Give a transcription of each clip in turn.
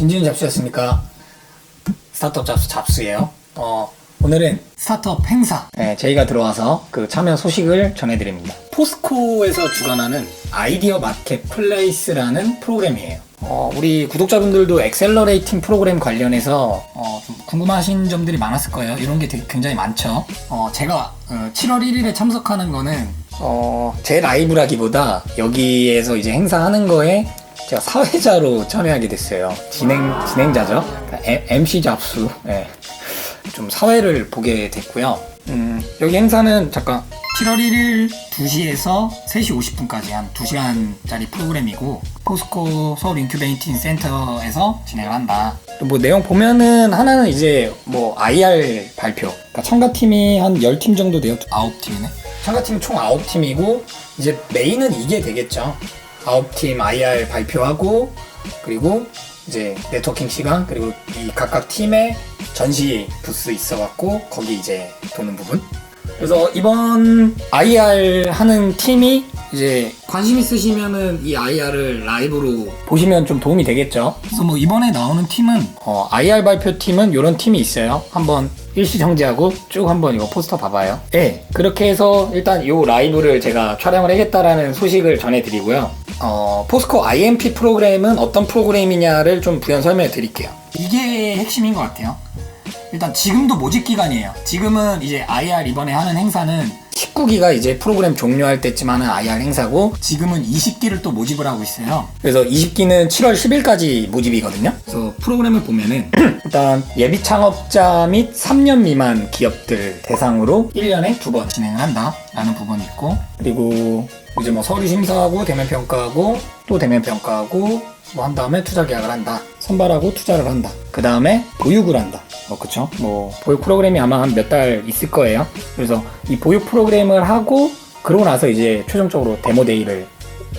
진진 잡수였습니까? 스타트업 잡수 잡수예요. 어, 오늘은 스타트업 행사 네, 저희가 들어와서 그 참여 소식을 전해드립니다. 포스코에서 주관하는 아이디어 마켓 플레이스라는 프로그램이에요. 어, 우리 구독자분들도 엑셀러레이팅 프로그램 관련해서 어, 좀 궁금하신 점들이 많았을 거예요. 이런 게 되게 굉장히 많죠. 어, 제가 어, 7월 1일에 참석하는 거는 어, 제 라이브라기보다 여기에서 이제 행사하는 거에 제가 사회자로 참여하게 됐어요. 진행 진행자죠. 그러니까 에- MC 잡수. 예. 좀 사회를 보게 됐고요. 음, 여기 행사는 잠깐 7월 1일 2시에서 3시 50분까지 한 2시간짜리 프로그램이고 포스코 서울 인큐베이팅 센터에서 진행을 한다. 또뭐 내용 보면은 하나는 이제 뭐 IR 발표. 그러니까 참가팀이 한 10팀 정도 돼요. 9팀이네. 참가팀이 총 9팀이고 이제 메인은 이게 되겠죠. 9팀 IR 발표하고 그리고 이제 네트워킹 시간 그리고 이 각각 팀의 전시 부스 있어갖고 거기 이제 도는 부분. 그래서 이번 IR 하는 팀이 이제 관심 있으시면은 이 IR을 라이브로 보시면 좀 도움이 되겠죠. 그래서 뭐 이번에 나오는 팀은 어, IR 발표 팀은 이런 팀이 있어요. 한번 일시 정지하고 쭉 한번 이거 포스터 봐봐요. 네, 그렇게 해서 일단 이 라이브를 제가 촬영을 하겠다라는 소식을 전해드리고요. 어, 포스코 IMP 프로그램은 어떤 프로그램이냐를 좀 부연 설명해 드릴게요. 이게 핵심인 것 같아요. 일단 지금도 모집 기간이에요. 지금은 이제 IR 이번에 하는 행사는 19기가 이제 프로그램 종료할 때쯤 하는 IR 행사고 지금은 20기를 또 모집을 하고 있어요. 그래서 20기는 7월 10일까지 모집이거든요. 그래서 프로그램을 보면은 일단 예비 창업자 및 3년 미만 기업들 대상으로 1년에 두 번 진행을 한다라는 부분이 있고 그리고 이제 뭐 서류 심사하고 대면 평가하고 또 대면 평가하고 뭐 한 다음에 투자 계약을 한다. 선발하고 투자를 한다. 그 다음에 보육을 한다. 어, 그쵸? 뭐, 보육 프로그램이 아마 한 몇 달 있을 거예요. 그래서 이 보육 프로그램을 하고, 그러고 나서 이제 최종적으로 데모데이를,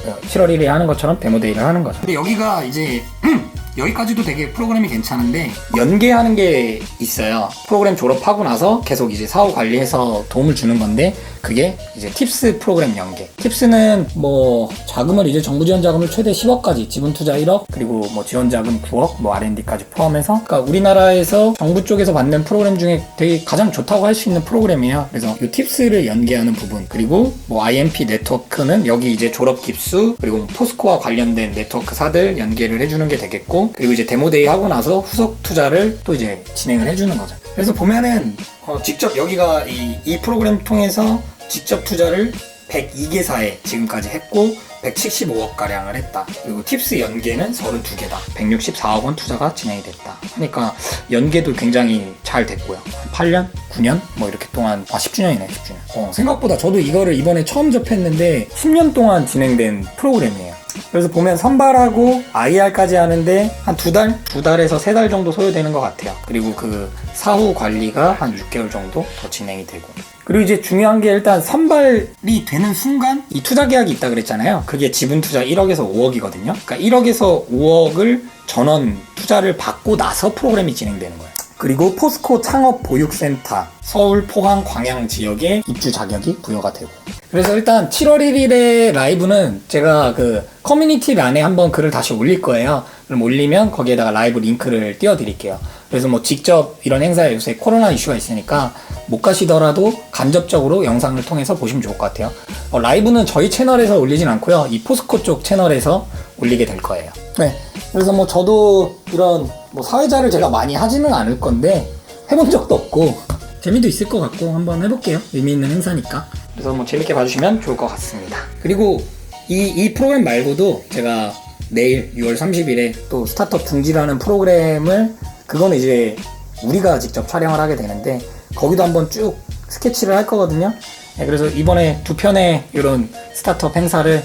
어, 7월 1일에 하는 것처럼 데모데이를 하는 거죠. 근데 여기가 이제, 여기까지도 되게 프로그램이 괜찮은데, 연계하는 게 있어요. 프로그램 졸업하고 나서 계속 이제 사후 관리해서 도움을 주는 건데, 그게 이제 팁스 프로그램 연계. 팁스는 뭐 자금을 이제 정부 지원 자금을 최대 10억까지 지분 투자 1억 그리고 뭐 지원 자금 9억 뭐 R&D까지 포함해서 그러니까 우리나라에서 정부 쪽에서 받는 프로그램 중에 되게 가장 좋다고 할 수 있는 프로그램이에요. 그래서 이 팁스를 연계하는 부분 그리고 뭐 IMP 네트워크는 여기 이제 졸업 깁수 그리고 포스코와 관련된 네트워크사들 연계를 해주는 게 되겠고 그리고 이제 데모데이 하고 나서 후속 투자를 또 이제 진행을 해주는 거죠. 그래서 보면은 어, 직접 여기가 이, 이 프로그램 통해서 직접 투자를 102개사에 지금까지 했고 175억 가량을 했다. 그리고 팁스 연계는 32개다. 164억 원 투자가 진행이 됐다. 하니까 연계도 굉장히 잘 됐고요. 8년, 9년 뭐 이렇게 동안 아 10주년이네 10주년. 어, 생각보다 저도 이거를 이번에 처음 접했는데 10년 동안 진행된 프로그램이에요. 그래서 보면 선발하고 IR까지 하는데 한 두 달? 두 달에서 세 달 정도 소요되는 것 같아요. 그리고 그 사후 관리가 한 6개월 정도 더 진행이 되고. 그리고 이제 중요한 게 일단 선발이 되는 순간 이 투자 계약이 있다 그랬잖아요. 그게 지분 투자 1억에서 5억이거든요. 그러니까 1억에서 5억을 전원 투자를 받고 나서 프로그램이 진행되는 거예요. 그리고 포스코 창업 보육센터 서울 포항 광양 지역에 입주 자격이 부여가 되고. 그래서 일단 7월 1일에 라이브는 제가 그 커뮤니티란에 한번 글을 다시 올릴 거예요. 그럼 올리면 거기에다가 라이브 링크를 띄워드릴게요. 그래서 뭐 직접 이런 행사에 요새 코로나 이슈가 있으니까 못 가시더라도 간접적으로 영상을 통해서 보시면 좋을 것 같아요. 어, 라이브는 저희 채널에서 올리진 않고요. 이 포스코 쪽 채널에서 올리게 될 거예요. 네. 그래서 뭐 저도 이런 뭐 사회자를 제가 많이 하지는 않을 건데 해본 적도 없고 재미도 있을 것 같고 한번 해볼게요. 의미 있는 행사니까. 그래서 뭐 재밌게 봐주시면 좋을 것 같습니다. 그리고 이, 이 프로그램 말고도 제가 내일 6월 30일에 또 스타트업 둥지라는 프로그램을 그거는 이제 우리가 직접 촬영을 하게 되는데 거기도 한번 쭉 스케치를 할 거거든요. 네, 그래서 이번에 두 편의 이런 스타트업 행사를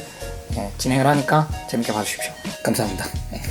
예, 진행을 하니까 재밌게 봐주십시오 감사합니다 네.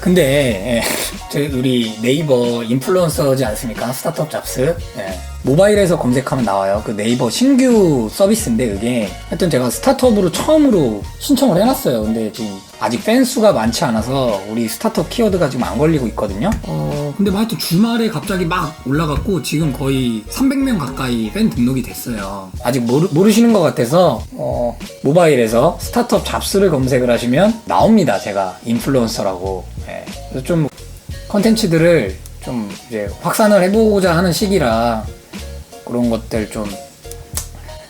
근데 예, 저희 우리 네이버 인플루언서지 않습니까? 스타트업 잡스. 예. 모바일에서 검색하면 나와요. 그 네이버 신규 서비스인데 그게 하여튼 제가 스타트업으로 처음으로 신청을 해놨어요. 근데 지금 아직 팬 수가 많지 않아서 우리 스타트업 키워드가 지금 안 걸리고 있거든요. 어 근데 뭐 하여튼 주말에 갑자기 막 올라갔고 지금 거의 300명 가까이 팬 등록이 됐어요. 아직 모르, 모르시는 것 같아서 어 모바일에서 스타트업 잡스를 검색을 하시면 나옵니다. 제가 인플루언서라고. 예. 그래서 좀 컨텐츠들을 좀 이제 확산을 해보고자 하는 시기라 그런 것들 좀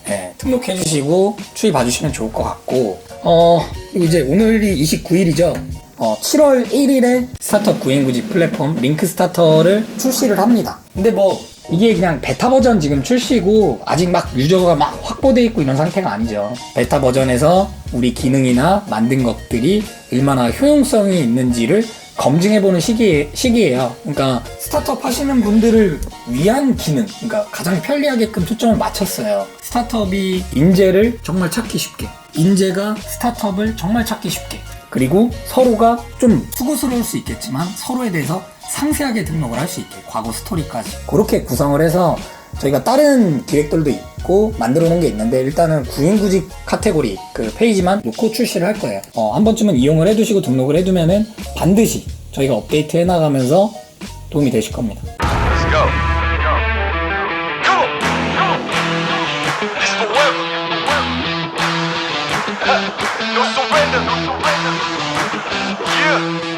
예, 등록해 주시고 추이 봐주시면 좋을 것 같고. 어 그리고 이제 오늘이 29일이죠? 어 7월 1일에 스타트업 구인구지 플랫폼 링크 스타터를 출시를 합니다. 근데 뭐 이게 그냥 베타 버전 지금 출시고 아직 막 유저가 막 확보돼 있고 이런 상태가 아니죠. 베타 버전에서 우리 기능이나 만든 것들이 얼마나 효용성이 있는지를 검증해보는 시기, 시기예요. 그러니까 스타트업 하시는 분들을 위한 기능, 그러니까 가장 편리하게끔 초점을 맞췄어요. 스타트업이 인재를 정말 찾기 쉽게, 인재가 스타트업을 정말 찾기 쉽게, 그리고 서로가 좀 수고스러울 수 있겠지만 서로에 대해서 상세하게 등록을 할 수 있게, 과거 스토리까지. 그렇게 구성을 해서 저희가 다른 기획들도 있고 만들어 놓은 게 있는데 일단은 구인구직 카테고리 그 페이지만 놓고 출시를 할 거예요. 어, 한 번쯤은 이용을 해두시고 등록을 해두면은 반드시 저희가 업데이트 해나가면서 도움이 되실 겁니다. Yeah.